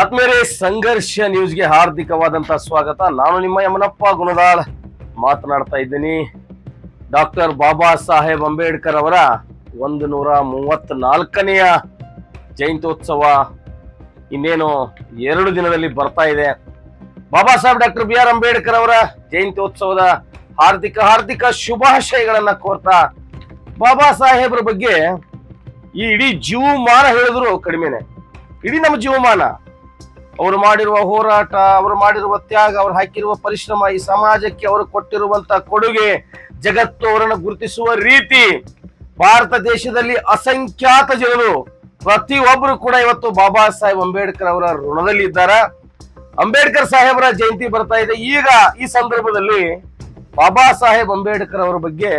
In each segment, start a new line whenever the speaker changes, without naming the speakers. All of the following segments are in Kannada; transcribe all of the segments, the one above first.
ಆತ್ಮೇರೆ ಸಂಘರ್ಷ ನ್ಯೂಸ್ಗೆ ಹಾರ್ದಿಕವಾದಂತ ಸ್ವಾಗತ ನಾನು ನಿಮ್ಮ ಯಮನಪ್ಪ ಗುಣದಾಳ್ ಮಾತನಾಡ್ತಾ ಇದ್ದೀನಿ ಡಾಕ್ಟರ್ ಬಾಬಾ ಸಾಹೇಬ್ ಅಂಬೇಡ್ಕರ್ ಅವರ ಒಂದು ನೂರ ಮೂವತ್ನಾಲ್ಕನೆಯ ಜಯಂತ್ಯೋತ್ಸವ ಇನ್ನೇನು ಎರಡು ದಿನದಲ್ಲಿ ಬರ್ತಾ ಇದೆ Baba Saheb doctor B R Ambedkar ಅವರ ಜಯಂತ್ಯೋತ್ಸವದ ಹಾರ್ದಿಕ ಹಾರ್ದಿಕ ಶುಭಾಶಯಗಳನ್ನ ಕೋರ್ತಾ ಬಾಬಾ ಸಾಹೇಬ್ರ ಬಗ್ಗೆ ಈ ಇಡೀ ಜೀವಮಾನ ಹೇಳಿದ್ರು ಕಡಿಮೆನೆ ಇಡೀ ನಮ್ಮ ಜೀವಮಾನ ಅವರು ಮಾಡಿರುವ ಹೋರಾಟ ಅವರು ಮಾಡಿರುವ ತ್ಯಾಗ ಅವರು ಹಾಕಿರುವ ಪರಿಶ್ರಮ ಈ ಸಮಾಜಕ್ಕೆ ಅವರು ಕೊಟ್ಟಿರುವಂತ ಕೊಡುಗೆ ಜಗತ್ತು ಅವರನ್ನು ಗುರುತಿಸುವ ರೀತಿ ಭಾರತ ದೇಶದಲ್ಲಿ ಅಸಂಖ್ಯಾತ ಜನರು ಪ್ರತಿಯೊಬ್ಬರು ಕೂಡ ಇವತ್ತು ಬಾಬಾ ಸಾಹೇಬ್ ಅಂಬೇಡ್ಕರ್ ಅವರ ಋಣದಲ್ಲಿ ಇದ್ದಾರೆ ಅಂಬೇಡ್ಕರ್ ಸಾಹೇಬರ ಜಯಂತಿ ಬರ್ತಾ ಇದೆ ಈಗ ಈ ಸಂದರ್ಭದಲ್ಲಿ ಬಾಬಾ ಸಾಹೇಬ್ ಅಂಬೇಡ್ಕರ್ ಅವರ ಬಗ್ಗೆ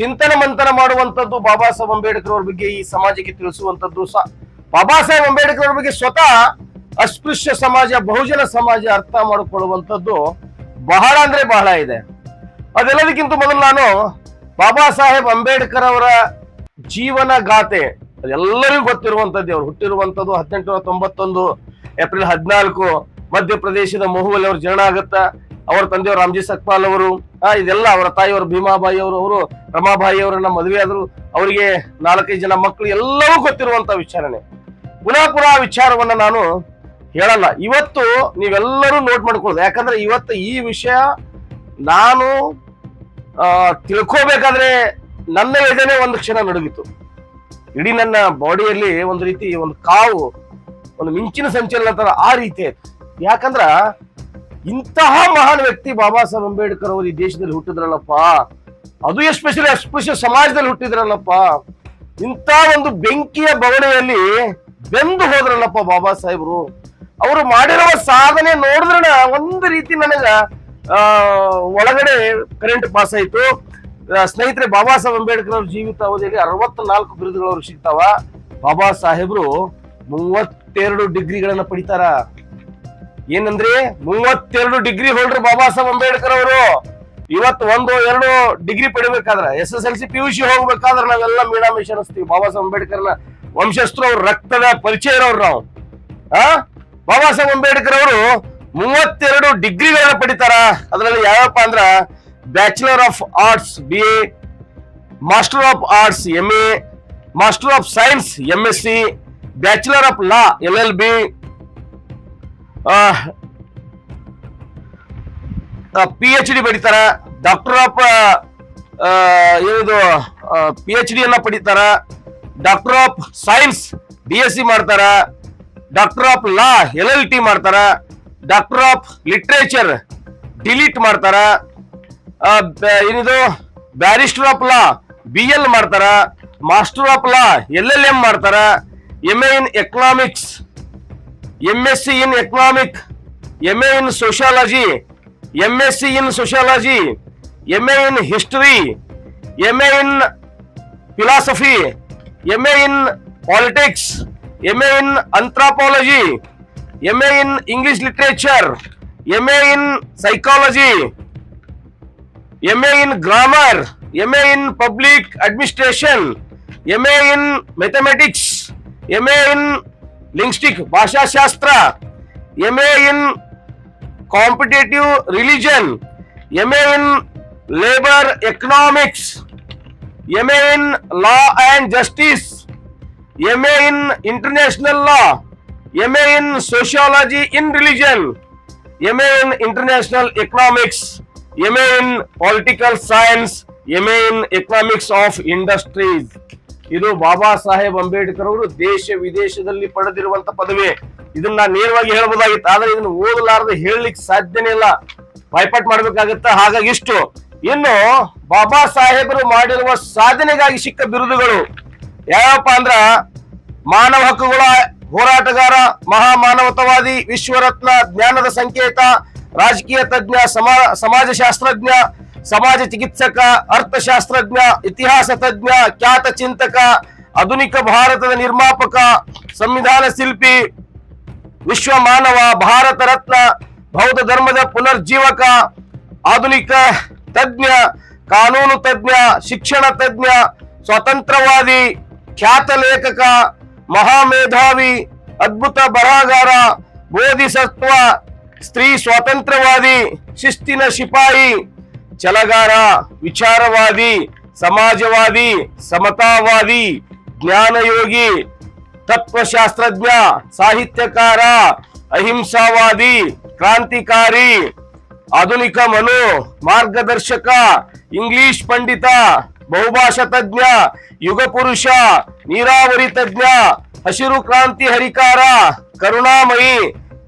ಚಿಂತನ ಮಂಥನ ಮಾಡುವಂತದ್ದು ಬಾಬಾ ಸಾಹೇಬ್ ಅಂಬೇಡ್ಕರ್ ಅವ್ರ ಬಗ್ಗೆ ಈ ಸಮಾಜಕ್ಕೆ ತಿಳಿಸುವಂತದ್ದು ಬಾಬಾ ಸಾಹೇಬ್ ಅಂಬೇಡ್ಕರ್ ಅವ್ರ ಬಗ್ಗೆ ಸ್ವತಃ ಅಸ್ಪೃಶ್ಯ ಸಮಾಜ ಬಹುಜನ ಸಮಾಜ ಅರ್ಥ ಮಾಡಿಕೊಳ್ಳುವಂಥದ್ದು ಬಹಳ ಅಂದ್ರೆ ಬಹಳ ಇದೆ ಅದೆಲ್ಲದಕ್ಕಿಂತ ಮೊದಲು ನಾನು ಬಾಬಾ ಸಾಹೇಬ್ ಅಂಬೇಡ್ಕರ್ ಅವರ ಜೀವನ ಗಾಥೆ ಅದೆಲ್ಲವೂ ಗೊತ್ತಿರುವಂಥದ್ದು ಅವ್ರು ಹುಟ್ಟಿರುವಂಥದ್ದು ಹದಿನೆಂಟು ತೊಂಬತ್ತೊಂದು ಏಪ್ರಿಲ್ ಹದಿನಾಲ್ಕು ಮಧ್ಯಪ್ರದೇಶದ ಮೊಹುವಲ್ಲಿ ಅವರು ಜನ ಆಗುತ್ತಾ ಅವರ ತಂದೆಯವರು ರಾಮ್ಜಿ ಸಕ್ಪಾಲ್ ಅವರು ಇದೆಲ್ಲ ಅವರ ತಾಯಿಯವರು ಭೀಮಾಬಾಯಿ ಅವರು ಅವರು ರಮಾಬಾಯಿ ಅವರನ್ನ ಮದುವೆ ಅವರಿಗೆ ನಾಲ್ಕೈದು ಜನ ಮಕ್ಕಳು ಎಲ್ಲವೂ ಗೊತ್ತಿರುವಂತಹ ವಿಚಾರಣೆ ಪುನಃ ಪುನಃ ವಿಚಾರವನ್ನು ನಾನು ಹೇಳಲ್ಲ ಇವತ್ತು ನೀವೆಲ್ಲರೂ ನೋಟ್ ಮಾಡ್ಕೊಳ್ಳೋದು ಯಾಕಂದ್ರೆ ಇವತ್ತು ಈ ವಿಷಯ ನಾನು ತಿಳ್ಕೋಬೇಕಾದ್ರೆ ನನ್ನ ಎದೆನೇ ಒಂದು ಕ್ಷಣ ನಡುಗಿತು ಇಡೀ ನನ್ನ ಬಾಡಿಯಲ್ಲಿ ಒಂದು ರೀತಿ ಒಂದು ಕಾವು ಒಂದು ಮಿಂಚಿನ ಸಂಚಲನ ತರ ಆ ರೀತಿ ಆಯ್ತು ಯಾಕಂದ್ರ ಇಂತಹ ಮಹಾನ್ ವ್ಯಕ್ತಿ ಬಾಬಾ ಸಾಹೇಬ್ ಅಂಬೇಡ್ಕರ್ ಅವರು ಈ ದೇಶದಲ್ಲಿ ಹುಟ್ಟಿದ್ರಲ್ಲಪ್ಪ ಅದು ಎಸ್ಪೆಷಲಿ ಅಸ್ಪೃಶ್ಯ ಸಮಾಜದಲ್ಲಿ ಹುಟ್ಟಿದ್ರಲ್ಲಪ್ಪ ಇಂಥ ಒಂದು ಬೆಂಕಿಯ ಬವಣೆಯಲ್ಲಿ ಬೆಂದು ಹೋದ್ರಲ್ಲಪ್ಪ ಬಾಬಾ ಸಾಹೇಬ್ರು ಅವರು ಮಾಡಿರುವ ಸಾಧನೆ ನೋಡಿದ್ರಣ ಒಂದು ರೀತಿ ನನಗ ಒಳಗಡೆ ಕರೆಂಟ್ ಪಾಸ್ ಆಯ್ತು ಸ್ನೇಹಿತರೆ ಬಾಬಾ ಸಾಹೇಬ್ ಅಂಬೇಡ್ಕರ್ ಅವ್ರ ಅವಧಿಯಲ್ಲಿ ಅರವತ್ನಾಲ್ಕು ಬಿರುದುಗಳು ಅವ್ರಿಗೆ ಸಿಗ್ತಾವ ಬಾಬಾ ಸಾಹೇಬ್ರು ಮೂವತ್ತೆರಡು ಡಿಗ್ರಿಗಳನ್ನ ಪಡಿತಾರ ಏನಂದ್ರೆ ಮೂವತ್ತೆರಡು ಡಿಗ್ರಿ ಹೋಲ್ಡರ್ ಬಾಬಾ ಸಾಹೇಬ್ ಅಂಬೇಡ್ಕರ್ ಅವರು ಇವತ್ತು ಒಂದು ಎರಡು degree ಪಡಿಬೇಕಾದ್ರೆ S S L C P U C ಹೋಗ್ಬೇಕಾದ್ರೆ ನಾವೆಲ್ಲ ಮೀಡಾ ಅನಿಸ್ತೀವಿ ಬಾಬಾ ಸಾಹೇಬ್ ಅಂಬೇಡ್ಕರ್ನ ವಂಶಸ್ಥರು ಅವ್ರ ರಕ್ತದ ಪರಿಚಯ ಇರೋರು ನಾವು ಆ ಬಾಬಾ ಸಾಹೇಬ್ ಅಂಬೇಡ್ಕರ್ ಅವರು ಮೂವತ್ತೆರಡು ಡಿಗ್ರಿಗಳನ್ನ ಪಡಿತಾರ ಅದರಲ್ಲಿ ಯಾವಪ್ಪ ಅಂದ್ರ bachelor of arts B A master of arts M A master of science M S C bachelor of law L L B P H D ಪಡಿತಾರ doctor of ಏನಿದು ಪಿ ಎಚ್ ಡಿ ಅನ್ನ ಪಡಿತಾರ doctor of science B S C ಮಾಡ್ತಾರ doctor of law L L T ಮಾಡ್ತಾರ doctor of literature D Litt ಮಾಡ್ತಾರ ಏನಿದು barrister of law B L ಮಾಡ್ತಾರ master of law L L M ಮಾಡ್ತಾರ M A in economics M S C in economic M A in sociology M S C in sociology M A in history M A in philosophy M A in politics MA in Anthropology, MA in English Literature, MA in Psychology, MA in Grammar, MA in Public Administration, MA in Mathematics, MA in Linguistic Bhasha Shastra, MA in Competitive Religion, MA in Labor Economics, MA in Law and Justice, M A in international law M A in sociology in religion M A in international economics M A in political science M A in economics of industries ಇದು ಬಾಬಾ ಸಾಹೇಬ್ ಅಂಬೇಡ್ಕರ್ ಅವರು ದೇಶ ವಿದೇಶದಲ್ಲಿ ಪಡೆದಿರುವಂತ ಪದವಿ ಇದನ್ನ ನೇರವಾಗಿ ಹೇಳಬಹುದಾಗಿತ್ತು ಆದ್ರೆ ಇದನ್ನು ಓದಲಾರದೆ ಹೇಳಲಿಕ್ಕೆ ಸಾಧ್ಯನೇ ಇಲ್ಲ ಪೈಪಾಟ್ ಮಾಡಬೇಕಾಗತ್ತ ಹಾಗಾಗಿ ಇಷ್ಟು ಇನ್ನು ಬಾಬಾ ಸಾಹೇಬರು ಮಾಡಿರುವ ಸಾಧನೆಗಾಗಿ ಸಿಕ್ಕ ಬಿರುದುಗಳು ಯಾವಪ್ಪ ಅಂದ್ರ ಮಾನವ ಹಕ್ಕುಗಳ ಹೋರಾಟಗಾರ ಮಹಾ ಮಾನವತಾವಾದಿ ವಿಶ್ವರತ್ನ ಜ್ಞಾನದ ಸಂಕೇತ ರಾಜಕೀಯ ತಜ್ಞ ಸಮಾಜ ಸಮಾಜಶಾಸ್ತ್ರಜ್ಞ ಸಮಾಜ ಚಿಕಿತ್ಸಕ ಅರ್ಥಶಾಸ್ತ್ರಜ್ಞ ಇತಿಹಾಸ ತಜ್ಞ ಖ್ಯಾತ ಚಿಂತಕ ಆಧುನಿಕ ಭಾರತದ ನಿರ್ಮಾಪಕ ಸಂವಿಧಾನ ಶಿಲ್ಪಿ ವಿಶ್ವ ಮಾನವ ಭಾರತ ರತ್ನ ಬೌದ್ಧ ಧರ್ಮದ ಪುನರ್ಜೀವಕ ಆಧುನಿಕ ತಜ್ಞ ಕಾನೂನು ತಜ್ಞ ಶಿಕ್ಷಣ ತಜ್ಞ ಸ್ವತಂತ್ರವಾದಿ ಖ್ಯಾತ ಲೇಖಕ ಮಹಾಮೇಧಾವಿ ಅದ್ಭುತ ಬರಹಗಾರ ಬೋಧಿಸತ್ವ ಸ್ತ್ರೀ ಸ್ವಾತಂತ್ರ್ಯವಾದಿ ಶಿಸ್ತಿನ ಶಿಪಾಯಿ ಚಲಗಾರ ವಿಚಾರವಾದಿ ಸಮಾಜವಾದಿ ಸಮತಾವಾದಿ ಜ್ಞಾನಯೋಗಿ ತತ್ವಶಾಸ್ತ್ರಜ್ಞ ಸಾಹಿತ್ಯಕಾರ ಅಹಿಂಸಾವಾದಿ ಕ್ರಾಂತಿಕಾರಿ ಆಧುನಿಕ ಮನು ಮಾರ್ಗದರ್ಶಕ ಇಂಗ್ಲಿಷ್ ಪಂಡಿತ ಬಹುಭಾಷಾ ತಜ್ಞ ಯುಗ ಪುರುಷ ನೀರಾವರಿ ತಜ್ಞ ಹಸಿರು ಕ್ರಾಂತಿ ಹರಿಕಾರ ಕರುಣಾಮಯಿ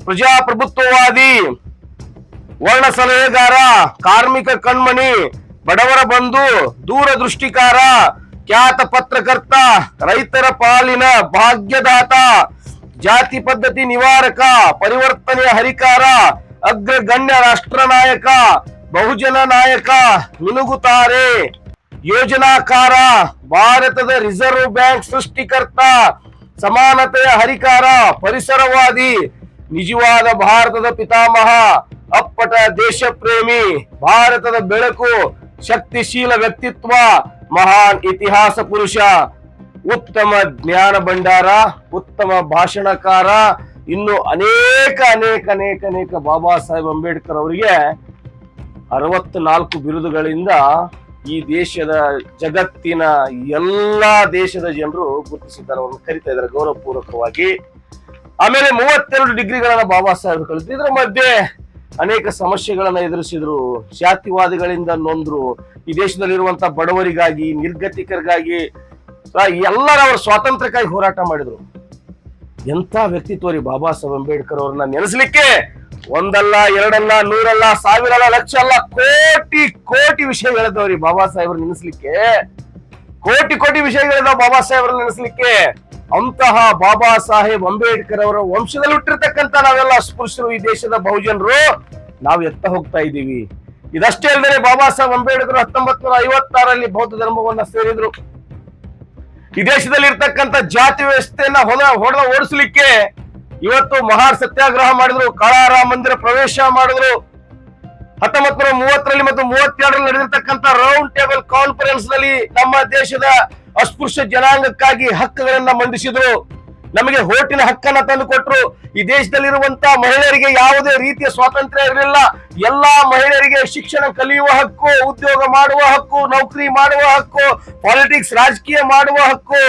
ಪ್ರಜಾಪ್ರಭುತ್ವವಾದಿ ವರ್ಣ ಸಲಹೆಗಾರ ಕಾರ್ಮಿಕ ಕಣ್ಮಣಿ ಬಡವರ ಬಂಧು ದೂರದೃಷ್ಟಿಕಾರ ಖ್ಯಾತ ಪತ್ರಕರ್ತ ರೈತರ ಪಾಲಿನ ಭಾಗ್ಯದಾತ ಜಾತಿ ಪದ್ಧತಿ ನಿವಾರಕ ಪರಿವರ್ತನೆಯ ಹರಿಕಾರ ಅಗ್ರಗಣ್ಯ ರಾಷ್ಟ್ರ ನಾಯಕ ಬಹುಜನ ನಾಯಕ ಮಿನುಗುತ್ತಾರೆ ಯೋಜನಾಕಾರ ಭಾರತದ ರಿಸರ್ವ್ ಬ್ಯಾಂಕ್ ಸೃಷ್ಟಿಕರ್ತ ಸಮಾನತೆಯ ಹರಿಕಾರ ಪರಿಸರವಾದಿ ನಿಜವಾದ ಭಾರತದ ಪಿತಾಮಹ ಅಪ್ಪಟ ದೇಶ ಪ್ರೇಮಿ ಭಾರತದ ಬೆಳಕು ಶಕ್ತಿಶೀಲ ವ್ಯಕ್ತಿತ್ವ ಮಹಾನ್ ಇತಿಹಾಸ ಪುರುಷ ಉತ್ತಮ ಜ್ಞಾನ ಭಂಡಾರ ಉತ್ತಮ ಭಾಷಣಕಾರ ಇನ್ನು ಅನೇಕ ಅನೇಕ ಅನೇಕ ಅನೇಕ ಬಾಬಾ ಸಾಹೇಬ್ ಅಂಬೇಡ್ಕರ್ ಅವರಿಗೆ ಅರವತ್ನಾಲ್ಕು ಬಿರುದುಗಳಿಂದ ಈ ದೇಶದ ಜಗತ್ತಿನ ಎಲ್ಲಾ ದೇಶದ ಜನರು ಗುರುತಿಸಿದ್ದಾರೆ ಅವ್ರನ್ನ ಕರಿತಾ ಇದ್ದಾರೆ ಗೌರವಪೂರ್ವಕವಾಗಿ ಆಮೇಲೆ ಮೂವತ್ತೆರಡು ಡಿಗ್ರಿಗಳನ್ನ ಬಾಬಾ ಸಾಹೇಬ್ ಕಲಿತು ಮಧ್ಯೆ ಅನೇಕ ಸಮಸ್ಯೆಗಳನ್ನ ಎದುರಿಸಿದ್ರು ಜಾತಿವಾದಿಗಳಿಂದ ನೊಂದ್ರು ಈ ದೇಶದಲ್ಲಿರುವಂತ ಬಡವರಿಗಾಗಿ ನಿರ್ಗತಿಕರಿಗಾಗಿ ಅವರು ಸ್ವಾತಂತ್ರ್ಯಕ್ಕಾಗಿ ಹೋರಾಟ ಮಾಡಿದ್ರು ಎಂಥ ವ್ಯಕ್ತಿತ್ವ ರೀ ಬಾಬಾ ಸಾಹೇಬ್ ಅಂಬೇಡ್ಕರ್ ಅವ್ರನ್ನ ನೆನೆಸಲಿಕ್ಕೆ ಒಂದಲ್ಲ ಎರಡಲ್ಲ ನೂರಲ್ಲ ಸಾವಿರಲ್ಲ ಲಕ್ಷ ಅಲ್ಲ ಕೋಟಿ ಕೋಟಿ ವಿಷಯ ಹೇಳಿದವ್ರಿ ಬಾಬಾ ಸಾಹೇಬ್ರ ನೆನೆಸ್ಲಿಕ್ಕೆ ಕೋಟಿ ಕೋಟಿ ಹೇಳಿದ ಬಾಬಾ ಸಾಹೇಬ್ರ ನೆನೆಸ್ಲಿಕ್ಕೆ ಅಂತಹ ಬಾಬಾ ಸಾಹೇಬ್ ಅಂಬೇಡ್ಕರ್ ಅವರ ವಂಶದಲ್ಲಿ ಹುಟ್ಟಿರ್ತಕ್ಕಂತ ನಾವೆಲ್ಲ ಅಸ್ಪೃಶ್ಯರು ಈ ದೇಶದ ಬಹುಜನರು ನಾವು ಎತ್ತ ಹೋಗ್ತಾ ಇದ್ದೀವಿ ಇದಷ್ಟೇ ಅಲ್ಲದೆ ಬಾಬಾ ಸಾಹೇಬ್ ಅಂಬೇಡ್ಕರ್ ಹತ್ತೊಂಬತ್ ನೂರ ಐವತ್ತಾರಲ್ಲಿ ಬೌದ್ಧ ಧರ್ಮವನ್ನ ಸೇರಿದ್ರು ಈ ದೇಶದಲ್ಲಿ ಇರ್ತಕ್ಕಂಥ ಜಾತಿ ವ್ಯವಸ್ಥೆಯನ್ನ ಹೊದ ಹೊಡೆದ ಓಡಿಸ್ಲಿಕ್ಕೆ ಇವತ್ತು ಮಹಾ ಸತ್ಯಾಗ್ರಹ ಮಾಡಿದ್ರು ಕಾಳಾರಾಮ ಮಂದಿರ ಪ್ರವೇಶ ಮಾಡಿದ್ರು ಹತ್ತೊಂಬತ್ತು ಮೂವತ್ತರಲ್ಲಿ ಮತ್ತು ಮೂವತ್ತೆರಡರಲ್ಲಿ ನಡೆದಿರತಕ್ಕಂತ ರೌಂಡ್ ಟೇಬಲ್ ಕಾನ್ಫರೆನ್ಸ್ ನಲ್ಲಿ ನಮ್ಮ ದೇಶದ ಅಸ್ಪೃಶ್ಯ ಜನಾಂಗಕ್ಕಾಗಿ ಹಕ್ಕುಗಳನ್ನ ಮಂಡಿಸಿದ್ರು ನಮಗೆ ಹೋಟಿನ ಹಕ್ಕನ್ನ ತಂದು ಕೊಟ್ಟರು ಈ ದೇಶದಲ್ಲಿರುವಂತಹ ಮಹಿಳೆಯರಿಗೆ ಯಾವುದೇ ರೀತಿಯ ಸ್ವಾತಂತ್ರ್ಯ ಇರಲಿಲ್ಲ ಎಲ್ಲಾ ಮಹಿಳೆಯರಿಗೆ ಶಿಕ್ಷಣ ಕಲಿಯುವ ಹಕ್ಕು ಉದ್ಯೋಗ ಮಾಡುವ ಹಕ್ಕು ನೌಕರಿ ಮಾಡುವ ಹಕ್ಕು ಪಾಲಿಟಿಕ್ಸ್ ರಾಜಕೀಯ ಮಾಡುವ ಹಕ್ಕು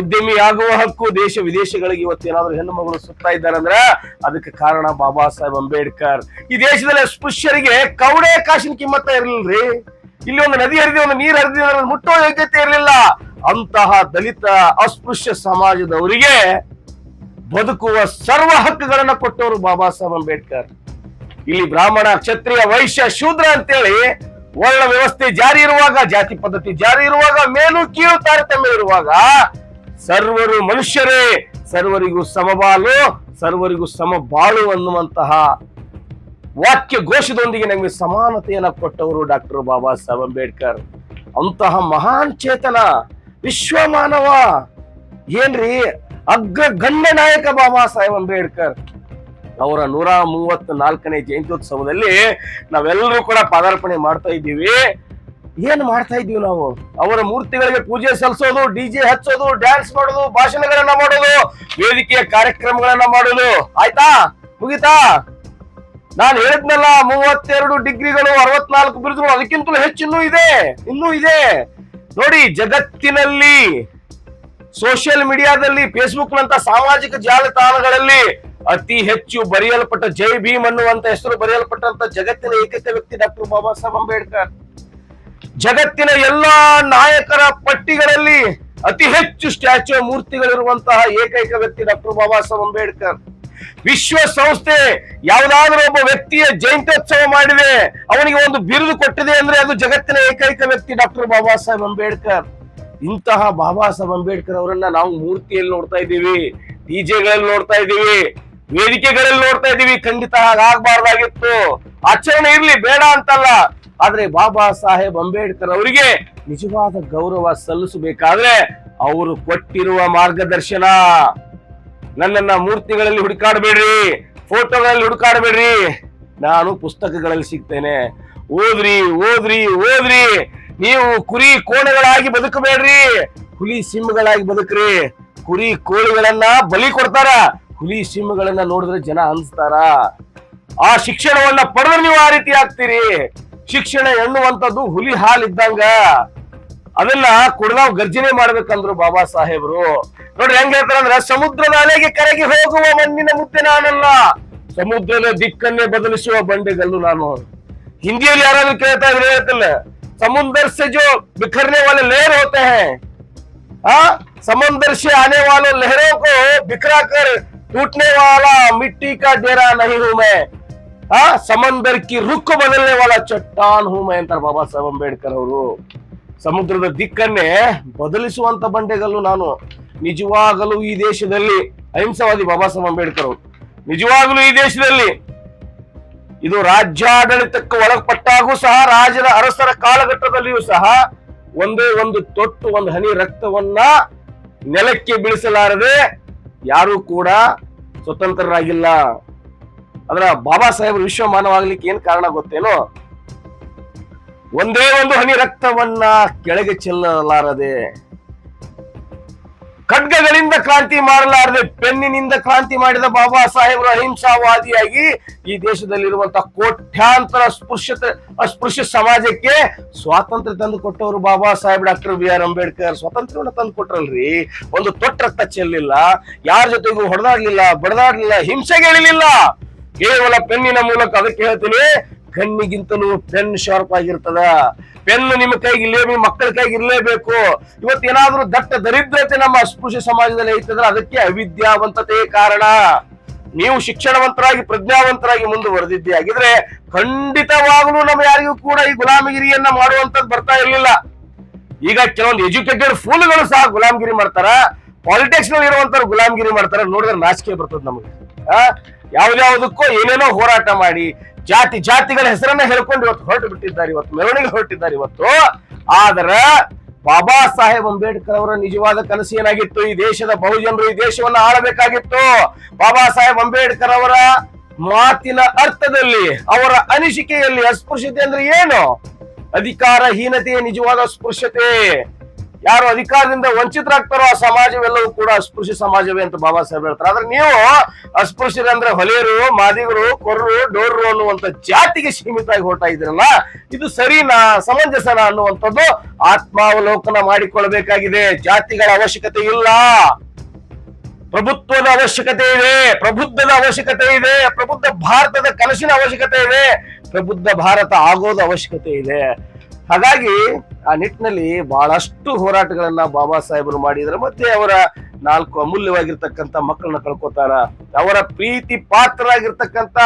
ಉದ್ಯಮಿ ಆಗುವ ಹಕ್ಕು ದೇಶ ವಿದೇಶಗಳಿಗೆ ಏನಾದರೂ ಹೆಣ್ಣು ಮಗಳು ಸುತ್ತಾ ಇದ್ದಾರೆ ಅಂದ್ರೆ ಅದಕ್ಕೆ ಕಾರಣ ಬಾಬಾ ಸಾಹೇಬ್ ಅಂಬೇಡ್ಕರ್ ಈ ದೇಶದಲ್ಲಿ ಅಸ್ಪೃಶ್ಯರಿಗೆ ಕವಡೆ ಕಾಶಿನ ಕಿಮ್ಮತ್ತ ರೀ ಇಲ್ಲಿ ಒಂದು ನದಿ ಹರಿದಿ ಒಂದು ನೀರು ಹರಿದಿ ಮುಟ್ಟೋ ಯೋಗ್ಯತೆ ಇರಲಿಲ್ಲ ಅಂತಹ ದಲಿತ ಅಸ್ಪೃಶ್ಯ ಸಮಾಜದವರಿಗೆ ಬದುಕುವ ಸರ್ವ ಹಕ್ಕುಗಳನ್ನ ಕೊಟ್ಟವರು ಬಾಬಾ ಸಾಹೇಬ್ ಅಂಬೇಡ್ಕರ್ ಇಲ್ಲಿ ಬ್ರಾಹ್ಮಣ ಕ್ಷತ್ರಿಯ ವೈಶ್ಯ ಶೂದ್ರ ಅಂತೇಳಿ ವರ್ಣ ವ್ಯವಸ್ಥೆ ಜಾರಿ ಇರುವಾಗ ಜಾತಿ ಪದ್ಧತಿ ಜಾರಿ ಇರುವಾಗ ಮೇಲು ಕೀಳು ತಾರತಮ್ಯ ಇರುವಾಗ ಸರ್ವರು ಮನುಷ್ಯರೇ ಸರ್ವರಿಗೂ ಸಮಬಾಲು ಸರ್ವರಿಗೂ ಸಮಬಾಳು ಅನ್ನುವಂತಹ ವಾಕ್ಯ ಘೋಷದೊಂದಿಗೆ ನಮಗೆ ಸಮಾನತೆಯನ್ನು ಕೊಟ್ಟವರು ಡಾಕ್ಟರ್ ಬಾಬಾ ಸಾಹೇಬ್ ಅಂಬೇಡ್ಕರ್ ಅಂತಹ ಮಹಾನ್ ಚೇತನ ವಿಶ್ವಮಾನವ ಏನ್ರಿ ಗಣ್ಯ ನಾಯಕ ಬಾಬಾ ಸಾಹೇಬ್ ಅಂಬೇಡ್ಕರ್ ಅವರ ನೂರ ಮೂವತ್ತ್ ನಾಲ್ಕನೇ ಜಯಂತ್ಯೋತ್ಸವದಲ್ಲಿ ನಾವೆಲ್ಲರೂ ಕೂಡ ಪಾದಾರ್ಪಣೆ ಮಾಡ್ತಾ ಇದ್ದೀವಿ ಏನ್ ಮಾಡ್ತಾ ಇದೀವಿ ನಾವು ಅವರ ಮೂರ್ತಿಗಳಿಗೆ ಪೂಜೆ ಸಲ್ಲಿಸೋದು ಡಿಜೆ ಹಚ್ಚೋದು ಡ್ಯಾನ್ಸ್ ಮಾಡೋದು ಭಾಷಣಗಳನ್ನ ಮಾಡೋದು ವೇದಿಕೆಯ ಕಾರ್ಯಕ್ರಮಗಳನ್ನ ಮಾಡೋದು ಆಯ್ತಾ ಮುಗಿತಾ ನಾನು ಹೇಳಿದ್ನಲ್ಲ ಮೂವತ್ತೆರಡು ಡಿಗ್ರಿಗಳು ಅರವತ್ನಾಲ್ಕು ಬಿರುದುಗಳು ಅದಕ್ಕಿಂತಲೂ ಹೆಚ್ಚು ಇನ್ನೂ ಇದೆ ಇನ್ನೂ ಇದೆ ನೋಡಿ ಜಗತ್ತಿನಲ್ಲಿ ಸೋಷಿಯಲ್ ಮೀಡಿಯಾದಲ್ಲಿ ಫೇಸ್ಬುಕ್ ನಂತ ಸಾಮಾಜಿಕ ಜಾಲತಾಣಗಳಲ್ಲಿ ಅತಿ ಹೆಚ್ಚು ಬರೆಯಲ್ಪಟ್ಟ ಜೈ ಭೀಮ್ ಅನ್ನುವಂತ ಹೆಸರು ಬರೆಯಲ್ಪಟ್ಟಂತ ಜಗತ್ತಿನ ಏಕೈಕ ವ್ಯಕ್ತಿ ಡಾಕ್ಟರ್ ಬಾಬಾ ಸಾಹೇಬ್ ಅಂಬೇಡ್ಕರ್ ಜಗತ್ತಿನ ಎಲ್ಲಾ ನಾಯಕರ ಪಟ್ಟಿಗಳಲ್ಲಿ ಅತಿ ಹೆಚ್ಚು ಸ್ಟ್ಯಾಚ್ಯೂ ಮೂರ್ತಿಗಳಿರುವಂತಹ ಏಕೈಕ ವ್ಯಕ್ತಿ ಡಾಕ್ಟರ್ ಬಾಬಾ ಸಾಹೇಬ್ ಅಂಬೇಡ್ಕರ್ ವಿಶ್ವಸಂಸ್ಥೆ ಯಾವುದಾದ್ರೂ ಒಬ್ಬ ವ್ಯಕ್ತಿಯ ಜಯಂತ್ಯೋತ್ಸವ ಮಾಡಿದೆ ಅವನಿಗೆ ಒಂದು ಬಿರುದು ಕೊಟ್ಟಿದೆ ಅಂದ್ರೆ ಅದು ಜಗತ್ತಿನ ಏಕೈಕ ವ್ಯಕ್ತಿ ಡಾಕ್ಟರ್ ಬಾಬಾ ಸಾಹೇಬ್ ಅಂಬೇಡ್ಕರ್ ಇಂತಹ ಬಾಬಾ ಸಾಹೇಬ್ ಅಂಬೇಡ್ಕರ್ ಅವರನ್ನ ನಾವು ಮೂರ್ತಿಯಲ್ಲಿ ನೋಡ್ತಾ ಇದ್ದೀವಿ ಡಿಜೆಗಳಲ್ಲಿ ನೋಡ್ತಾ ಇದ್ದೀವಿ ವೇದಿಕೆಗಳಲ್ಲಿ ನೋಡ್ತಾ ಇದ್ದೀವಿ ಖಂಡಿತ ಹಾಗಾಗಬಾರ್ದಾಗಿತ್ತು ಆಚರಣೆ ಇರ್ಲಿ ಬೇಡ ಅಂತಲ್ಲ ಆದ್ರೆ ಬಾಬಾ ಸಾಹೇಬ್ ಅಂಬೇಡ್ಕರ್ ಅವರಿಗೆ ನಿಜವಾದ ಗೌರವ ಸಲ್ಲಿಸಬೇಕಾದ್ರೆ ಅವರು ಕೊಟ್ಟಿರುವ ಮಾರ್ಗದರ್ಶನ ನನ್ನನ್ನ ಮೂರ್ತಿಗಳಲ್ಲಿ ಹುಡುಕಾಡಬೇಡ್ರಿ ಫೋಟೋಗಳಲ್ಲಿ ಹುಡುಕಾಡಬೇಡ್ರಿ ನಾನು ಪುಸ್ತಕಗಳಲ್ಲಿ ಸಿಗ್ತೇನೆ ಓದ್ರಿ ಓದ್ರಿ ಓದ್ರಿ ನೀವು ಕುರಿ ಕೋಣಗಳಾಗಿ ಬದುಕಬೇಡ್ರಿ ಹುಲಿ ಸಿಂಹಗಳಾಗಿ ಬದುಕ್ರಿ ಕುರಿ ಕೋಳಿಗಳನ್ನ ಬಲಿ ಕೊಡ್ತಾರ ಹುಲಿ ಸಿಂಹಗಳನ್ನ ನೋಡಿದ್ರೆ ಜನ ಅನ್ಸ್ತಾರ ಆ ಶಿಕ್ಷಣವನ್ನ ಪಡೆದ್ರೆ ನೀವು ಆ ರೀತಿ ಆಗ್ತೀರಿ ಶಿಕ್ಷಣ ಎನ್ನುವಂಥದ್ದು ಹುಲಿ ಹಾಲಿದ್ದಂಗ ಅದನ್ನ ಕುಡ್ದಾವ್ ಗರ್ಜನೆ ಮಾಡ್ಬೇಕಂದ್ರು ಬಾಬಾ ಸಾಹೇಬ್ರು ನೋಡ್ರಿ ಹೆಂಗ್ ಹೇಳ್ತಾರಂದ್ರ ಸಮುದ್ರದ ಅಲೆಗೆ ಕರೆಗೆ ಹೋಗುವ ಮಣ್ಣಿನ ಮುದ್ದೆ ನಾನಲ್ಲ ಸಮುದ್ರದ ದಿಕ್ಕನ್ನೇ ಬದಲಿಸುವ ಬಂಡೆಗಲ್ಲು ನಾನು ಹಿಂದಿಯಲ್ಲಿ ಯಾರಾದ್ರೂ ಕೇಳ್ತಾ ಇದ್ರೆ ಹೇಳ್ತಿಲ್ಲ ಸಮುದ್ರ से जो बिखरने वाले लहर होते हैं हाँ समुद्र से आने वाले लहरों को बिखरा कर टूटने वाला मिट्टी का डेरा नहीं हूं मैं ಆ ಸಮಂದರ್ ಕಿ ರುಕ್ಕು ಬದಲನೆ ವಾಲ ಚಟ್ಟಾನ್ ಹೂಮ ಅಂತಾರೆ ಬಾಬಾ ಸಾಹೇಬ್ ಅಂಬೇಡ್ಕರ್ ಅವರು ಸಮುದ್ರದ ದಿಕ್ಕನ್ನೇ ಬದಲಿಸುವಂತ ಬಂಡೆಗಲ್ಲು ನಾನು ನಿಜವಾಗಲೂ ಈ ದೇಶದಲ್ಲಿ ಅಹಿಂಸಾವಾದಿ ಬಾಬಾ ಸಾಹೇಬ್ ಅಂಬೇಡ್ಕರ್ ಅವರು ನಿಜವಾಗಲೂ ಈ ದೇಶದಲ್ಲಿ ಇದು ರಾಜ್ಯಾಡಳಿತಕ್ಕೆ ಒಳಪಟ್ಟಾಗೂ ಸಹ ರಾಜರ ಅರಸರ ಕಾಲಘಟ್ಟದಲ್ಲಿಯೂ ಸಹ ಒಂದೇ ಒಂದು ತೊಟ್ಟು ಒಂದು ಹನಿ ರಕ್ತವನ್ನ ನೆಲಕ್ಕೆ ಬೀಳಿಸಲಾರದೆ ಯಾರೂ ಕೂಡ ಸ್ವತಂತ್ರರಾಗಿಲ್ಲ ಅಂದ್ರೆ ಬಾಬಾ ಸಾಹೇಬ್ರ ವಿಶ್ವ ಮಾನವಾಗ್ಲಿಕ್ಕೆ ಏನ್ ಕಾರಣ ಗೊತ್ತೇನೋ ಒಂದೇ ಒಂದು ಹನಿ ರಕ್ತವನ್ನ ಕೆಳಗೆ ಚೆಲ್ಲಲಾರದೆ ಖಡ್ಗಗಳಿಂದ ಕ್ರಾಂತಿ ಮಾಡಲಾರದೆ ಪೆನ್ನಿನಿಂದ ಕ್ರಾಂತಿ ಮಾಡಿದ ಬಾಬಾ ಸಾಹೇಬ್ರ ಅಹಿಂಸಾವಾದಿಯಾಗಿ ಈ ದೇಶದಲ್ಲಿರುವಂತಹ ಕೋಟ್ಯಾಂತರ ಅಸ್ಪೃಶ್ಯತೆ ಅಸ್ಪೃಶ್ಯ ಸಮಾಜಕ್ಕೆ ಸ್ವಾತಂತ್ರ್ಯ ತಂದು ಕೊಟ್ಟವರು Baba Saheb doctor B R Ambedkar ಸ್ವಾತಂತ್ರ್ಯವನ್ನ ತಂದು ಕೊಟ್ಟರಲ್ರಿ ಒಂದು ತೊಟ್ಟ ರಕ್ತ ಚೆಲ್ಲಿಲ್ಲ ಯಾರ ಜೊತೆಗೂ ಹೊಡೆದಾಡ್ಲಿಲ್ಲ ಬಡದಾಡ್ಲಿಲ್ಲ ಇಳಿಲಿಲ್ಲ ಕೇವಲ ಪೆನ್ನಿನ ಮೂಲಕ ಅದಕ್ಕೆ ಹೇಳ್ತೀನಿ ಕಣ್ಣಿಗಿಂತಲೂ ಪೆನ್ ಶಾರ್ಪ್ ಆಗಿರ್ತದ ಪೆನ್ ನಿಮ್ಮ ಕೈಗೆ ಇಲ್ಲೇ ಮಕ್ಕಳ ಕೈಗೆ ಇರಲೇಬೇಕು ಇವತ್ತೇನಾದ್ರೂ ದಟ್ಟ ದರಿದ್ರತೆ ನಮ್ಮ ಅಸ್ಪೃಶ್ಯ ಸಮಾಜದಲ್ಲಿ ಐತಂದ್ರೆ ಅದಕ್ಕೆ ಅವಿದ್ಯಾವಂತತೆ ಕಾರಣ ನೀವು ಶಿಕ್ಷಣವಂತರಾಗಿ ಪ್ರಜ್ಞಾವಂತರಾಗಿ ಮುಂದುವರೆದಿದ್ದೆ ಆಗಿದ್ರೆ ಖಂಡಿತವಾಗ್ಲೂ ನಮ್ಮ ಯಾರಿಗೂ ಕೂಡ ಈ ಗುಲಾಮಗಿರಿಯನ್ನ ಮಾಡುವಂತದ್ದು ಬರ್ತಾ ಇರಲಿಲ್ಲ ಈಗ ಕೆಲವೊಂದು ಎಜುಕೇಟೆಡ್ ಫೂಲ್ಗಳು ಸಹ ಗುಲಾಮಗಿರಿ ಮಾಡ್ತಾರ ಪಾಲಿಟಿಕ್ಸ್ ನಲ್ಲಿ ಇರುವಂತ ಗುಲಾಮಗಿರಿ ಮಾಡ್ತಾರ ನೋಡಿದ್ರೆ ನಾಚಿಕೆ ಬರ್ತದೆ ನಮಗೆ ಯಾವ್ದಾವುದಕ್ಕೋ ಏನೇನೋ ಹೋರಾಟ ಮಾಡಿ ಜಾತಿ ಜಾತಿಗಳ ಹೆಸರನ್ನ ಹೇಳ್ಕೊಂಡು ಇವತ್ತು ಹೊರಟು ಬಿಟ್ಟಿದ್ದಾರೆ ಇವತ್ತು ಮೆರವಣಿಗೆ ಹೊರಟಿದ್ದಾರೆ ಇವತ್ತು ಆದ್ರ ಬಾಬಾ ಸಾಹೇಬ್ ಅಂಬೇಡ್ಕರ್ ಅವರ ನಿಜವಾದ ಕನಸು ಏನಾಗಿತ್ತು ಈ ದೇಶದ ಬಹುಜನರು ಈ ದೇಶವನ್ನ ಆಳಬೇಕಾಗಿತ್ತು ಬಾಬಾ ಸಾಹೇಬ್ ಅಂಬೇಡ್ಕರ್ ಅವರ ಮಾತಿನ ಅರ್ಥದಲ್ಲಿ ಅವರ ಅನಿಸಿಕೆಯಲ್ಲಿ ಅಸ್ಪೃಶ್ಯತೆ ಅಂದ್ರೆ ಏನು ಅಧಿಕಾರಹೀನತೆಯ ನಿಜವಾದ ಸ್ಪೃಶ್ಯತೆ ಯಾರು ಅಧಿಕಾರದಿಂದ ವಂಚಿತರಾಗ್ತಾರೋ ಆ ಸಮಾಜವೆಲ್ಲವೂ ಕೂಡ ಅಸ್ಪೃಶ್ಯ ಸಮಾಜವೇ ಅಂತ ಬಾಬಾ ಸಾಹೇಬ್ ಹೇಳ್ತಾರೆ ಆದ್ರೆ ನೀವು ಅಂದ್ರೆ ಹೊಲೆಯರು ಮಾದಿಗರು ಕೊರರು ಡೋರ್ರು ಅನ್ನುವಂತ ಜಾತಿಗೆ ಸೀಮಿತವಾಗಿ ಹೊರಟಾ ಇದ್ರಲ್ಲ ಇದು ಸರಿನಾ ಸಮಂಜಸನ ಅನ್ನುವಂಥದ್ದು ಆತ್ಮಾವಲೋಕನ ಮಾಡಿಕೊಳ್ಬೇಕಾಗಿದೆ ಜಾತಿಗಳ ಅವಶ್ಯಕತೆ ಇಲ್ಲ ಪ್ರಭುತ್ವದ ಅವಶ್ಯಕತೆ ಇದೆ ಪ್ರಬುದ್ಧದ ಅವಶ್ಯಕತೆ ಇದೆ ಪ್ರಬುದ್ಧ ಭಾರತದ ಕನಸಿನ ಅವಶ್ಯಕತೆ ಇದೆ ಪ್ರಬುದ್ಧ ಭಾರತ ಆಗೋದ ಅವಶ್ಯಕತೆ ಇದೆ ಹಾಗಾಗಿ ಆ ನಿಟ್ಟಿನಲ್ಲಿ ಬಹಳಷ್ಟು ಹೋರಾಟಗಳನ್ನ ಬಾಬಾ ಸಾಹೇಬರು ಮಾಡಿದ್ರು ಮತ್ತೆ ಅವರ ನಾಲ್ಕು ಅಮೂಲ್ಯವಾಗಿರ್ತಕ್ಕಂಥ ಮಕ್ಕಳನ್ನ ಕಳ್ಕೊತಾರ ಅವರ ಪ್ರೀತಿ ಪಾತ್ರರಾಗಿರ್ತಕ್ಕಂತ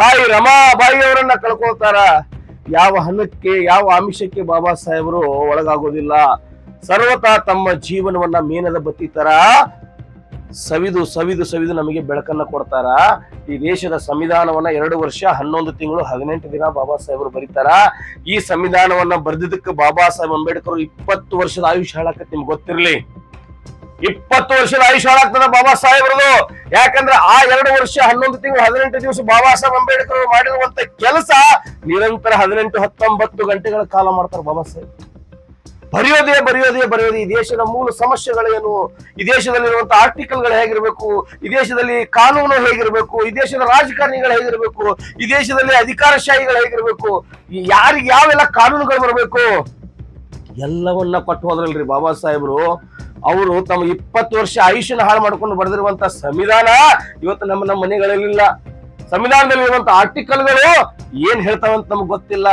ತಾಯಿ ರಮಾಬಾಯಿ ಅವರನ್ನ ಕಳ್ಕೊತಾರ ಯಾವ ಹಣಕ್ಕೆ ಯಾವ ಆಮಿಷಕ್ಕೆ ಬಾಬಾ ಸಾಹೇಬರು ಒಳಗಾಗೋದಿಲ್ಲ ಸರ್ವತಾ ತಮ್ಮ ಜೀವನವನ್ನ ಮೀನದ ಬತ್ತಿ ತರ ಸವಿದು ಸವಿದು ಸವಿದು ನಮಗೆ ಬೆಳಕನ್ನು ಕೊಡ್ತಾರ ಈ ದೇಶದ ಸಂವಿಧಾನವನ್ನ ಎರಡು ವರ್ಷ ಹನ್ನೊಂದು ತಿಂಗಳು ಹದಿನೆಂಟು ದಿನ ಬಾಬಾ ಸಾಹೇಬರು ಬರೀತಾರ ಈ ಸಂವಿಧಾನವನ್ನ ಬರೆದಿದ್ದಕ್ಕೆ ಬಾಬಾ ಸಾಹೇಬ್ ಅಂಬೇಡ್ಕರ್ ಇಪ್ಪತ್ತು ವರ್ಷದ ಆಯುಷ್ ಹಾಳಕ್ಕ ನಿಮ್ಗೆ ಗೊತ್ತಿರಲಿ ಇಪ್ಪತ್ತು ವರ್ಷದ ಆಯುಷ್ ಹಾಳಾಗ್ತದ ಬಾಬಾ ಸಾಹೇಬ್ರದು ಯಾಕಂದ್ರೆ ಆ ಎರಡು ವರ್ಷ ಹನ್ನೊಂದು ತಿಂಗಳು ಹದಿನೆಂಟು ದಿವಸ ಬಾಬಾ ಸಾಹೇಬ್ ಅಂಬೇಡ್ಕರ್ ಮಾಡಿರುವಂತ ಕೆಲಸ ನಿರಂತರ ಹದಿನೆಂಟು ಹತ್ತೊಂಬತ್ತು ಗಂಟೆಗಳ ಕಾಲ ಮಾಡ್ತಾರ ಬಾಬಾ ಸಾಹೇಬ್ ಬರೆಯೋದೇ ಬರೆಯೋದೇ ಬರೆಯೋದೇ ಈ ದೇಶದ ಮೂಲ ಸಮಸ್ಯೆಗಳೇನು ಈ ದೇಶದಲ್ಲಿರುವಂತಹ ಆರ್ಟಿಕಲ್ಗಳು ಹೇಗಿರಬೇಕು ಈ ದೇಶದಲ್ಲಿ ಕಾನೂನು ಹೇಗಿರಬೇಕು ಈ ದೇಶದ ರಾಜಕಾರಣಿಗಳು ಹೇಗಿರಬೇಕು ಈ ದೇಶದಲ್ಲಿ ಅಧಿಕಾರಶಾಹಿಗಳು ಹೇಗಿರಬೇಕು ಯಾರಿಗೆ ಯಾವೆಲ್ಲ ಕಾನೂನುಗಳು ಬರಬೇಕು ಎಲ್ಲವನ್ನ ಕೊಟ್ಟು ಹೋದ್ರಲ್ರಿ ಬಾಬಾ ಸಾಹೇಬರು ಅವರು ತಮ್ಮ ಇಪ್ಪತ್ತು ವರ್ಷ ಆಯುಷ್ಯನ ಹಾಳು ಮಾಡ್ಕೊಂಡು ಬರೆದಿರುವಂತಹ ಸಂವಿಧಾನ ಇವತ್ತು ನಮ್ಮ ನಮ್ಮ ಮನೆಗಳಲ್ಲಿಲ್ಲ ಸಂವಿಧಾನದಲ್ಲಿರುವಂತಹ ಆರ್ಟಿಕಲ್ಗಳು ಏನ್ ಹೇಳ್ತಾವಂತ ನಮ್ಗೆ ಗೊತ್ತಿಲ್ಲ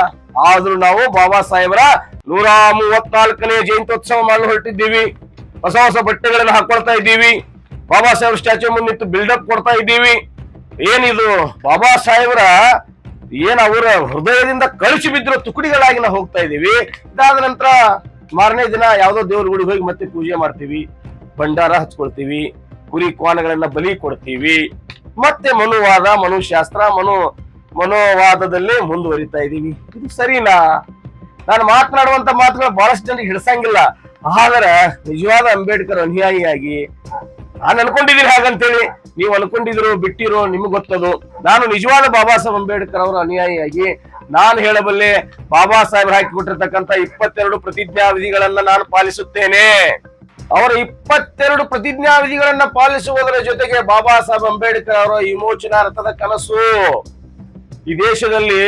ಆದ್ರೂ ನಾವು ಬಾಬಾ ಸಾಹೇಬರ ನೂರ ಮೂವತ್ನಾಲ್ಕನೇ ಉತ್ಸವ ಮಾಡಲು ಹೊರಟಿದ್ದೀವಿ ಹೊಸ ಹೊಸ ಬಟ್ಟೆಗಳನ್ನು ಹಾಕೊಳ್ತಾ ಇದ್ದೀವಿ ಬಾಬಾ ಸಾಹೇಬ್ ಸ್ಟ್ಯಾಚ್ಯೂ ಮುಂದೆ ಬಿಲ್ಡಪ್ ಕೊಡ್ತಾ ಇದ್ದೀವಿ ಏನಿದು ಬಾಬಾ ಸಾಹೇಬ್ರ ಏನು ಅವರ ಹೃದಯದಿಂದ ಕಳಿಸಿ ಬಿದ್ದಿರೋ ತುಕಡಿಗಳಾಗಿ ನಾವು ಹೋಗ್ತಾ ಇದ್ದೀವಿ ಇದಾದ ನಂತರ ಮಾರನೇ ದಿನ ಯಾವ್ದೋ ದೇವ್ರ ಗುಡಿಗೆ ಹೋಗಿ ಮತ್ತೆ ಪೂಜೆ ಮಾಡ್ತೀವಿ ಭಂಡಾರ ಹಚ್ಕೊಳ್ತೀವಿ ಕುರಿ ಕ್ವಾನಗಳನ್ನ ಬಲಿ ಕೊಡ್ತೀವಿ ಮತ್ತೆ ಮನುವಾದ ಮನುಶಾಸ್ತ್ರ ಮನು ಮನೋವಾದದಲ್ಲೇ ಮುಂದುವರಿತಾ ಇದ್ದೀವಿ ಇದು ಸರಿನಾ ನಾನು ಮಾತನಾಡುವಂತ ಮಾತುಗಳು ಬಹಳಷ್ಟು ಜನರಿಗೆ ಹಿಡಿಸಂಗಿಲ್ಲ ಆದ್ರೆ ನಿಜವಾದ ಅಂಬೇಡ್ಕರ್ ಅನುಯಾಯಿಯಾಗಿ ನಾನು ಅನ್ಕೊಂಡಿದ್ದೀರಿ ಹಾಗಂತೇಳಿ ನೀವು ಅನ್ಕೊಂಡಿದ್ರು ಬಿಟ್ಟಿರೋ ನಿಮ್ಗೆ ಗೊತ್ತದು ನಾನು ನಿಜವಾದ ಬಾಬಾ ಸಾಹೇಬ್ ಅಂಬೇಡ್ಕರ್ ಅವರ ಅನುಯಾಯಿಯಾಗಿ ನಾನು ಹೇಳಬಲ್ಲೆ ಬಾಬಾ ಸಾಹೇಬ್ ಹಾಕಿಕೊಟ್ಟಿರ್ತಕ್ಕಂಥ ಇಪ್ಪತ್ತೆರಡು ಪ್ರತಿಜ್ಞಾ ವಿಧಿಗಳನ್ನ ನಾನು ಪಾಲಿಸುತ್ತೇನೆ ಅವರ ಇಪ್ಪತ್ತೆರಡು ಪ್ರತಿಜ್ಞಾ ವಿಧಿಗಳನ್ನ ಪಾಲಿಸುವುದರ ಜೊತೆಗೆ ಬಾಬಾ ಸಾಹೇಬ್ ಅಂಬೇಡ್ಕರ್ ಅವರ ವಿಮೋಚನಾರ್ಥದ ಕನಸು ಈ ದೇಶದಲ್ಲಿ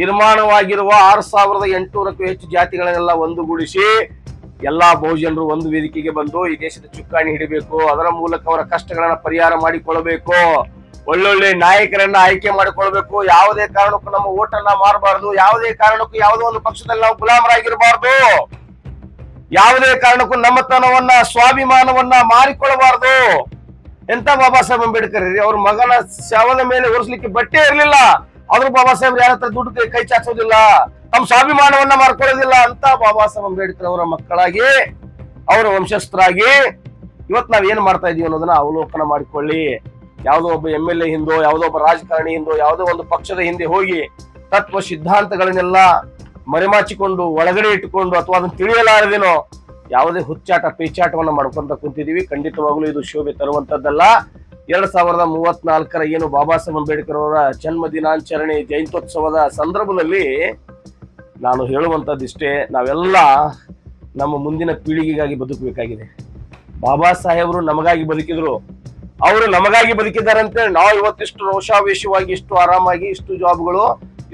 ನಿರ್ಮಾಣವಾಗಿರುವ ಆರು ಸಾವಿರದ ಎಂಟುನೂರಕ್ಕೂ ಹೆಚ್ಚು ಜಾತಿಗಳನ್ನೆಲ್ಲ ಒಂದುಗೂಡಿಸಿ ಎಲ್ಲಾ ಬಹುಜನರು ಒಂದು ವೇದಿಕೆಗೆ ಬಂದು ಈ ದೇಶದ ಚುಕ್ಕಾಣಿ ಹಿಡಿಬೇಕು ಅದರ ಮೂಲಕ ಅವರ ಕಷ್ಟಗಳನ್ನ ಪರಿಹಾರ ಮಾಡಿಕೊಳ್ಳಬೇಕು ಒಳ್ಳೊಳ್ಳೆ ನಾಯಕರನ್ನ ಆಯ್ಕೆ ಮಾಡಿಕೊಳ್ಬೇಕು ಯಾವುದೇ ಕಾರಣಕ್ಕೂ ನಮ್ಮ ಓಟನ್ನ ಮಾರಬಾರದು ಯಾವುದೇ ಕಾರಣಕ್ಕೂ ಯಾವುದೋ ಒಂದು ಪಕ್ಷದಲ್ಲಿ ನಾವು ಗುಲಾಮರಾಗಿರಬಾರ್ದು ಯಾವುದೇ ಕಾರಣಕ್ಕೂ ನಮ್ಮತನವನ್ನ ಸ್ವಾಭಿಮಾನವನ್ನ ಮಾರಿಕೊಳ್ಳಬಾರದು ಎಂತ ಬಾಬಾ ಸಾಹೇಬ್ ಅಂಬೇಡ್ಕರ್ ಅವ್ರ ಮಗನ ಶವದ ಮೇಲೆ ಒರೆಸ್ಲಿಕ್ಕೆ ಬಟ್ಟೆ ಇರಲಿಲ್ಲ ಆದ್ರೂ ಬಾಬಾ ಸಾಹೇಬ್ ಯಾರ ಹತ್ರ ದುಡ್ಡು ಕೈ ಚಾಚೋದಿಲ್ಲ ತಮ್ಮ ಸ್ವಾಭಿಮಾನವನ್ನ ಮಾರ್ಕೊಳ್ಳೋದಿಲ್ಲ ಅಂತ ಬಾಬಾ ಸಾಹೇಬ್ ಅಂಬೇಡ್ಕರ್ ಅವರ ಮಕ್ಕಳಾಗಿ ಅವರ ವಂಶಸ್ಥರಾಗಿ ಇವತ್ ನಾವ್ ಏನ್ ಮಾಡ್ತಾ ಇದೀವಿ ಅನ್ನೋದನ್ನ ಅವಲೋಕನ ಮಾಡಿಕೊಳ್ಳಿ ಯಾವುದೋ ಒಬ್ಬ ಎಂ ಎಲ್ ಎ ಹಿಂದೋ ಯಾವುದೋ ಒಬ್ಬ ರಾಜಕಾರಣಿ ಹಿಂದೋ ಯಾವುದೋ ಒಂದು ಪಕ್ಷದ ಹಿಂದೆ ಹೋಗಿ ತತ್ವ ಸಿದ್ಧಾಂತಗಳನ್ನೆಲ್ಲ ಮರೆಮಾಚಿಕೊಂಡು ಒಳಗಡೆ ಇಟ್ಟುಕೊಂಡು ಅಥವಾ ಅದನ್ನು ತಿಳಿಯಲಾರದೇನೋ ಯಾವುದೇ ಹುಚ್ಚಾಟ ಪೇಚಾಟವನ್ನು ಮಾಡ್ಕೊಂತ ಕುಂತಿದೀವಿ ಖಂಡಿತವಾಗ್ಲೂ ಇದು ಶೋಭೆ ತರುವಂತದ್ದಲ್ಲ ಎರಡ್ ಸಾವಿರದ ಮೂವತ್ನಾಲ್ಕರ ಏನು ಬಾಬಾ ಸಾಹೇಬ್ ಅಂಬೇಡ್ಕರ್ ಅವರ ಜನ್ಮ ದಿನಾಚರಣೆ ಜಯಂತ್ಯೋತ್ಸವದ ಸಂದರ್ಭದಲ್ಲಿ ನಾನು ಹೇಳುವಂತದ್ದಿಷ್ಟೇ ನಾವೆಲ್ಲ ನಮ್ಮ ಮುಂದಿನ ಪೀಳಿಗೆಗಾಗಿ ಬದುಕಬೇಕಾಗಿದೆ ಬಾಬಾ ಸಾಹೇಬರು ನಮಗಾಗಿ ಬದುಕಿದ್ರು ಅವರು ನಮಗಾಗಿ ಬದುಕಿದ್ದಾರೆ ಅಂತೇಳಿ ನಾವು ಇವತ್ತಿಷ್ಟು ರೋಷಾವೇಶವಾಗಿ ಇಷ್ಟು ಆರಾಮಾಗಿ ಇಷ್ಟು ಜಾಬ್ಗಳು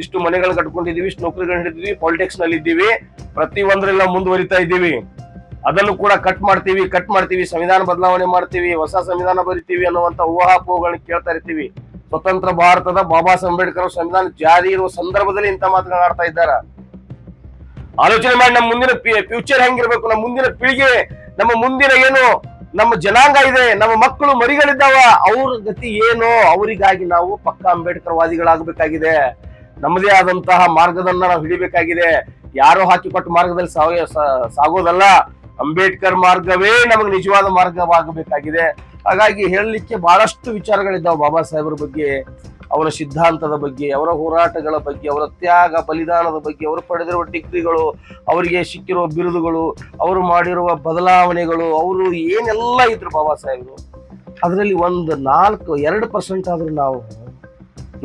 ಇಷ್ಟು ಮನೆಗಳು ಕಟ್ಕೊಂಡಿದೀವಿ ಇಷ್ಟು ನೌಕರಿಗಳು ಹಿಡಿದಿವಿ ಪಾಲಿಟಿಕ್ಸ್ ನಲ್ಲಿ ಇದ್ದೀವಿ ಪ್ರತಿ ಒಂದರೆಲ್ಲ ಮುಂದುವರಿತಾ ಇದ್ದೀವಿ ಅದಲ್ಲೂ ಕೂಡ ಕಟ್ ಮಾಡ್ತೀವಿ ಕಟ್ ಮಾಡ್ತೀವಿ ಸಂವಿಧಾನ ಬದಲಾವಣೆ ಮಾಡ್ತೀವಿ ಹೊಸ ಸಂವಿಧಾನ ಬರಿತೀವಿ ಅನ್ನುವಂತ ಊಹಾಪೋಹಗಳನ್ನ ಕೇಳ್ತಾ ಇರ್ತೀವಿ ಸ್ವತಂತ್ರ ಭಾರತದ ಬಾಬಾ ಸಾಹೇಬ್ ಅಂಬೇಡ್ಕರ್ ಸಂವಿಧಾನ ಜಾರಿ ಇರುವ ಸಂದರ್ಭದಲ್ಲಿ ಇಂಥ ಮಾತುಗಳನ್ನ ಆಡ್ತಾ ಇದ್ದಾರೆ ಆಲೋಚನೆ ಮಾಡಿ ನಮ್ಮ ಮುಂದಿನ ಫ್ಯೂಚರ್ ಹೆಂಗಿರ್ಬೇಕು ನಮ್ಮ ಮುಂದಿನ ಪೀಳಿಗೆ ನಮ್ಮ ಮುಂದಿನ ಏನು ನಮ್ಮ ಜನಾಂಗ ಇದೆ ನಮ್ಮ ಮಕ್ಕಳು ಮರಿಗಳಿದ್ದಾವ ಅವ್ರ ಗತಿ ಏನು ಅವರಿಗಾಗಿ ನಾವು ಪಕ್ಕ ಅಂಬೇಡ್ಕರ್ ವಾದಿಗಳಾಗಬೇಕಾಗಿದೆ ನಮ್ಮದೇ ಆದಂತಹ ಮಾರ್ಗದನ್ನ ನಾವು ಹಿಡಿಬೇಕಾಗಿದೆ ಯಾರೋ ಹಾಕಿಕೊಟ್ಟ ಮಾರ್ಗದಲ್ಲಿ ಸಾಗೋದಲ್ಲ ಅಂಬೇಡ್ಕರ್ ಮಾರ್ಗವೇ ನಮಗೆ ನಿಜವಾದ ಮಾರ್ಗವಾಗಬೇಕಾಗಿದೆ ಹಾಗಾಗಿ ಹೇಳಲಿಕ್ಕೆ ಬಹಳಷ್ಟು ವಿಚಾರಗಳಿದ್ದಾವೆ ಬಾಬಾ ಸಾಹೇಬರ ಬಗ್ಗೆ ಅವರ ಸಿದ್ಧಾಂತದ ಬಗ್ಗೆ ಅವರ ಹೋರಾಟಗಳ ಬಗ್ಗೆ ಅವರ ತ್ಯಾಗ ಬಲಿದಾನದ ಬಗ್ಗೆ ಅವರು ಪಡೆದಿರುವ ಡಿಗ್ರಿಗಳು ಅವರಿಗೆ ಸಿಕ್ಕಿರುವ ಬಿರುದುಗಳು ಅವರು ಮಾಡಿರುವ ಬದಲಾವಣೆಗಳು ಅವರು ಏನೆಲ್ಲ ಇದ್ರು ಬಾಬಾ ಸಾಹೇಬರು ಅದರಲ್ಲಿ ಒಂದು ನಾಲ್ಕು ಎರಡು ಪರ್ಸೆಂಟ್ ಆದರೂ ನಾವು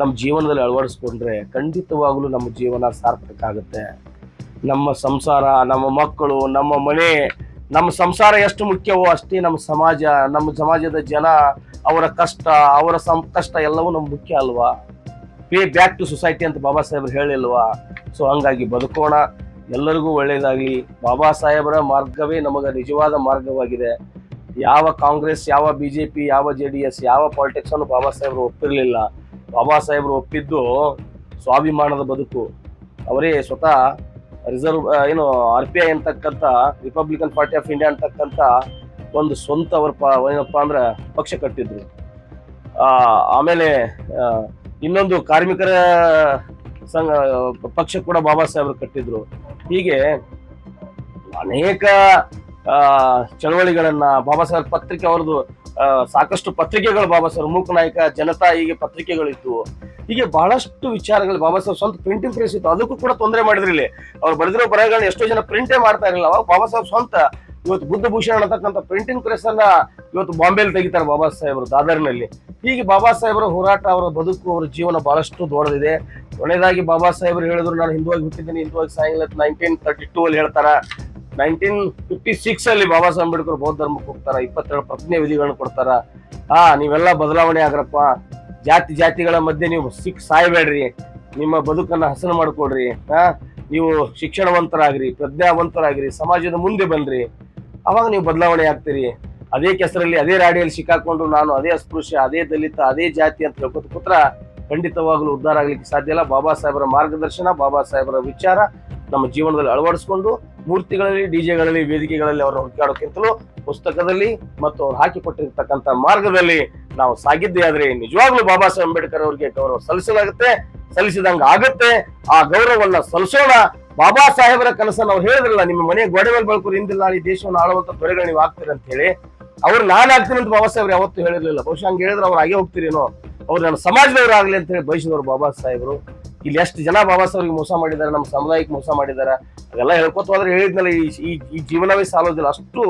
ನಮ್ಮ ಜೀವನದಲ್ಲಿ ಅಳವಡಿಸ್ಕೊಂಡ್ರೆ ಖಂಡಿತವಾಗಲೂ ನಮ್ಮ ಜೀವನ ಸಾರ್ಥಕ ಆಗುತ್ತೆ ನಮ್ಮ ಸಂಸಾರ ನಮ್ಮ ಮಕ್ಕಳು ನಮ್ಮ ಮನೆ ನಮ್ಮ ಸಂಸಾರ ಎಷ್ಟು ಮುಖ್ಯವೋ ಅಷ್ಟೇ ನಮ್ಮ ಸಮಾಜ ನಮ್ಮ ಸಮಾಜದ ಜನ ಅವರ ಕಷ್ಟ ಅವರ ಸಂಕಷ್ಟ ಎಲ್ಲವೂ ನಮ್ಗೆ ಮುಖ್ಯ ಅಲ್ವಾ ಪೇ ಬ್ಯಾಕ್ ಟು ಸೊಸೈಟಿ ಅಂತ ಬಾಬಾ ಸಾಹೇಬ್ರು ಹೇಳಿಲ್ವಾ ಸೊ ಹಂಗಾಗಿ ಬದುಕೋಣ ಎಲ್ಲರಿಗೂ ಒಳ್ಳೆಯದಾಗಲಿ ಬಾಬಾ ಸಾಹೇಬರ ಮಾರ್ಗವೇ ನಮಗೆ ನಿಜವಾದ ಮಾರ್ಗವಾಗಿದೆ ಯಾವ ಕಾಂಗ್ರೆಸ್ ಯಾವ ಬಿ ಜೆ ಪಿ ಯಾವ ಜೆ ಡಿ ಎಸ್ ಯಾವ ಪಾಲಿಟಿಕ್ಸನ್ನು ಬಾಬಾ ಸಾಹೇಬರು ಒಪ್ಪಿರಲಿಲ್ಲ ಬಾಬಾ ಸಾಹೇಬರು ಒಪ್ಪಿದ್ದು ಸ್ವಾಭಿಮಾನದ ಬದುಕು ಅವರೇ ಸ್ವತಃ ರಿಸರ್ವ್ ಏನು ಆರ್ ಪಿ ಐ ಅಂತಕ್ಕಂಥ ರಿಪಬ್ಲಿಕನ್ ಪಾರ್ಟಿ ಆಫ್ ಇಂಡಿಯಾ ಅಂತಕ್ಕಂಥ ಒಂದು ಸ್ವಂತ ಅವ್ರ ಪ ಏನಪ್ಪ ಅಂದ್ರೆ ಪಕ್ಷ ಕಟ್ಟಿದ್ರು ಆಮೇಲೆ ಇನ್ನೊಂದು ಕಾರ್ಮಿಕರ ಸಂಘ ಪಕ್ಷ ಕೂಡ ಬಾಬಾ ಸಾಹೇಬರು ಕಟ್ಟಿದ್ರು ಹೀಗೆ ಅನೇಕ ಚಳವಳಿಗಳನ್ನ ಬಾಬಾ ಸಾಹೇಬ್ ಪತ್ರಿಕೆ ಅವ್ರದ್ದು ಸಾಕಷ್ಟು ಪತ್ರಿಕೆಗಳು ಬಾಬಾ ಸಾಹೇಬ್ ಮೂಕನಾಯಕ ನಾಯಕ ಜನತಾ ಹೀಗೆ ಪತ್ರಿಕೆಗಳಿತ್ತು ಹೀಗೆ ಬಹಳಷ್ಟು ವಿಚಾರಗಳು ಬಾಬಾ ಸಾಹೇಬ್ ಸ್ವಂತ ಪ್ರಿಂಟಿಂಗ್ ಪ್ರೆಸ್ ಇತ್ತು ಅದಕ್ಕೂ ಕೂಡ ತೊಂದರೆ ಮಾಡಿದ್ರಿ ಅವ್ರು ಬರೆದಿರೋ ಬರಹಗಳನ್ನ ಎಷ್ಟೋ ಜನ ಪ್ರಿಂಟೇ ಮಾಡ್ತಾ ಇರಲಿಲ್ಲ ಅವಾಗ ಬಾಬಾ ಸಾಹೇಬ್ ಸ್ವಂತ ಇವತ್ತು ಬುದ್ಧಭೂಷಣ ಅನ್ನತಕ್ಕಂಥ ಪ್ರಿಂಟಿಂಗ್ ಪ್ರೆಸ್ ಅನ್ನ ಇವತ್ತು ಬಾಂಬೆಲಿ ತೆಗಿತಾರೆ ಬಾಬಾ ಸಾಹೇಬರು ದಾದರ್ನಲ್ಲಿ ಹೀಗೆ ಬಾಬಾ ಸಾಹೇಬರ ಹೋರಾಟ ಅವರ ಬದುಕು ಅವರ ಜೀವನ ಬಹಳಷ್ಟು ದೊಡ್ಡದಿದೆ ಒಳ್ಳೆಯದಾಗಿ ಬಾಬಾ ಸಾಹೇಬರು ಹೇಳಿದ್ರು ನಾನು ಹಿಂದೂವಾಗಿ ಹುಟ್ಟಿದ್ದೀನಿ ಹಿಂದೂವಾಗಿ ಸಾಯಂಕಾಲ ನೈನ್ಟೀನ್ ತರ್ಟಿ ಟೂ ಅಲ್ಲಿ ಹೇಳ್ತಾರ ನೈನ್ಟೀನ್ ಫಿಫ್ಟಿ ಸಿಕ್ಸ್ ಅಲ್ಲಿ ಬಾಬಾ ಸಾಹೇಬ್ ಅಂಬೇಡ್ಕರ್ ಬೌದ್ಧ ಧರ್ಮಕ್ಕೆ ಹೋಗ್ತಾರ ಇಪ್ಪತ್ತೆರಡು ಪ್ರತಿಜ್ಞೆ ವಿಧಿಗಳನ್ನು ಕೊಡ್ತಾರ ಹಾ ನೀವೆಲ್ಲ ಬದಲಾವಣೆ ಆಗ್ರಪ್ಪ ಜಾತಿ ಜಾತಿಗಳ ಮಧ್ಯೆ ನೀವು ಸಿಕ್ ಸಾಯಬೇಡ್ರಿ ನಿಮ್ಮ ಬದುಕನ್ನ ಹಸನ ಮಾಡ್ಕೊಡ್ರಿ ಹಾ ನೀವು ಶಿಕ್ಷಣವಂತರಾಗ್ರಿ ಪ್ರಜ್ಞಾವಂತರಾಗ್ರಿ ಸಮಾಜದ ಮುಂದೆ ಬಂದ್ರಿ ಅವಾಗ ನೀವು ಬದಲಾವಣೆ ಆಗ್ತೀರಿ ಅದೇ ಕೆಸರಲ್ಲಿ ಅದೇ ರಾಡಿಯಲ್ಲಿ ಸಿಕ್ಕಾಕೊಂಡು ನಾನು ಅದೇ ಅಸ್ಪೃಶ್ಯ ಅದೇ ದಲಿತ ಅದೇ ಜಾತಿ ಅಂತ ಹೇಳ್ಕೊತ ಕೂತ್ರ ಖಂಡಿತವಾಗಲೂ ಉದ್ಧಾರ ಆಗ್ಲಿಕ್ಕೆ ಸಾಧ್ಯ ಇಲ್ಲ ಬಾಬಾ ಸಾಹೇಬರ ಮಾರ್ಗದರ್ಶನ ಬಾಬಾ ಸಾಹೇಬರ ವಿಚಾರ ನಮ್ಮ ಜೀವನದಲ್ಲಿ ಅಳವಡಿಸ್ಕೊಂಡು ಮೂರ್ತಿಗಳಲ್ಲಿ ಡಿಜೆಗಳಲ್ಲಿ ವೇದಿಕೆಗಳಲ್ಲಿ ಅವರು ಹುಡುಕಾಡೋಕ್ಕಿಂತಲೂ ಪುಸ್ತಕದಲ್ಲಿ ಮತ್ತು ಅವ್ರು ಹಾಕಿಕೊಟ್ಟಿರ್ತಕ್ಕಂಥ ಮಾರ್ಗದಲ್ಲಿ ನಾವು ಸಾಗಿದ್ದೇ ಆದ್ರೆ ನಿಜವಾಗ್ಲೂ ಬಾಬಾ ಸಾಹೇಬ್ ಅಂಬೇಡ್ಕರ್ ಅವರಿಗೆ ಗೌರವ ಸಲ್ಲಿಸಲಾಗುತ್ತೆ ಸಲ್ಲಿಸಿದಂಗ ಆಗುತ್ತೆ ಆ ಗೌರವವನ್ನ ಸಲ್ಲಿಸೋಣ ಬಾಬಾ ಸಾಹೇಬರ ಕನಸ ಅವ್ರು ಹೇಳಿದ್ರಲ್ಲ ನಿಮ್ಮ ಮನೆ ಗೋಡೆ ಮೇಲೆ ಬಳ್ಕೋರು ಇಂದಿಲ್ಲ ಈ ದೇಶವನ್ನು ಆಳುವಂತ ದೊರೆಗಳು ನೀವು ಆಗ್ತೀರಿ ಅಂತ ಹೇಳಿ ಅವ್ರು ನಾನು ಆಗ್ತೀನಿ ಅಂತ ಬಾಬಾ ಸಾಹೇಬ್ರು ಯಾವತ್ತೂ ಹೇಳಿರ್ಲಿಲ್ಲ ಬಹುಶಃ ಹಂಗೆ ಹೇಳಿದ್ರೆ ಅವ್ರು ಹಾಗೆ ಹೋಗ್ತೀರೇನೋ ಅವ್ರು ನನ್ನ ಸಮಾಜದವ್ರು ಆಗಲಿ ಅಂತ ಹೇಳಿ ಬಯಸಿದವರು ಬಾಬಾ ಸಾಹೇಬರು ಇಲ್ಲಿ ಎಷ್ಟು ಜನ ಬಾಬಾ ಸಾಹೇಬ್ ಮೋಸ ಮಾಡಿದ್ದಾರೆ ನಮ್ಮ ಸಮುದಾಯಕ್ಕೆ ಮೋಸ ಮಾಡಿದ್ದಾರೆ ಅದೆಲ್ಲ ಹೇಳ್ಕೊತ ಹೋದ್ರೆ ಹೇಳಿದ್ನಲ್ಲ ಈ ಈ ಜೀವನವೇ ಸಾಲೋದಿಲ್ಲ ಅಷ್ಟು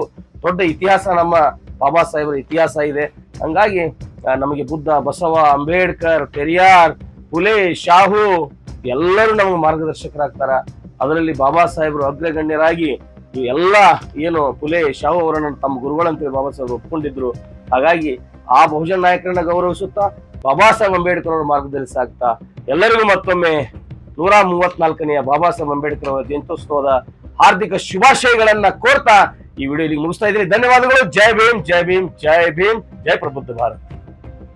ದೊಡ್ಡ ಇತಿಹಾಸ ನಮ್ಮ ಬಾಬಾ ಸಾಹೇಬರ ಇತಿಹಾಸ ಇದೆ ಹಂಗಾಗಿ ನಮಗೆ ಬುದ್ಧ ಬಸವ ಅಂಬೇಡ್ಕರ್ ಪೆರಿಯಾರ್ ಪುಲೆ ಶಾಹು ಎಲ್ಲರೂ ನಮಗೆ ಮಾರ್ಗದರ್ಶಕರಾಗ್ತಾರ ಅದರಲ್ಲಿ ಬಾಬಾ ಸಾಹೇಬರು ಅಗ್ರಗಣ್ಯರಾಗಿ ಎಲ್ಲ ಏನು ಪುಲೆ ಶಾಹು ಅವರನ್ನು ತಮ್ಮ ಗುರುಗಳಂತೇಳಿ ಬಾಬಾ ಸಾಹೇಬ್ ಒಪ್ಕೊಂಡಿದ್ರು ಹಾಗಾಗಿ ಆ ಬಹುಜನ ನಾಯಕರನ್ನ ಗೌರವಿಸುತ್ತಾ ಬಾಬಾ ಸಾಹೇಬ್ ಅಂಬೇಡ್ಕರ್ ಅವರ ಮಾರ್ಗದಲ್ಲಿ ಸಾಗ್ತಾ ಎಲ್ಲರಿಗೂ ಮತ್ತೊಮ್ಮೆ ನೂರ ಮೂವತ್ನಾಲ್ಕನೆಯ ಬಾಬಾ ಸಾಹೇಬ್ ಅಂಬೇಡ್ಕರ್ ಅವರ ಜಯಂತ್ಯೋತ್ಸವದ ಹಾರ್ದಿಕ ಶುಭಾಶಯಗಳನ್ನ ಕೋರ್ತಾ ಈ ವಿಡಿಯೋ ಮುಗಿಸ್ತಾ ಇದ್ದೀನಿ ಧನ್ಯವಾದಗಳು ಜೈ ಭೀಮ್ ಜೈ ಭೀಮ್ ಜೈ ಭೀಮ್ ಜೈ ಪ್ರಬುದ್ಧ ಭಾರತ್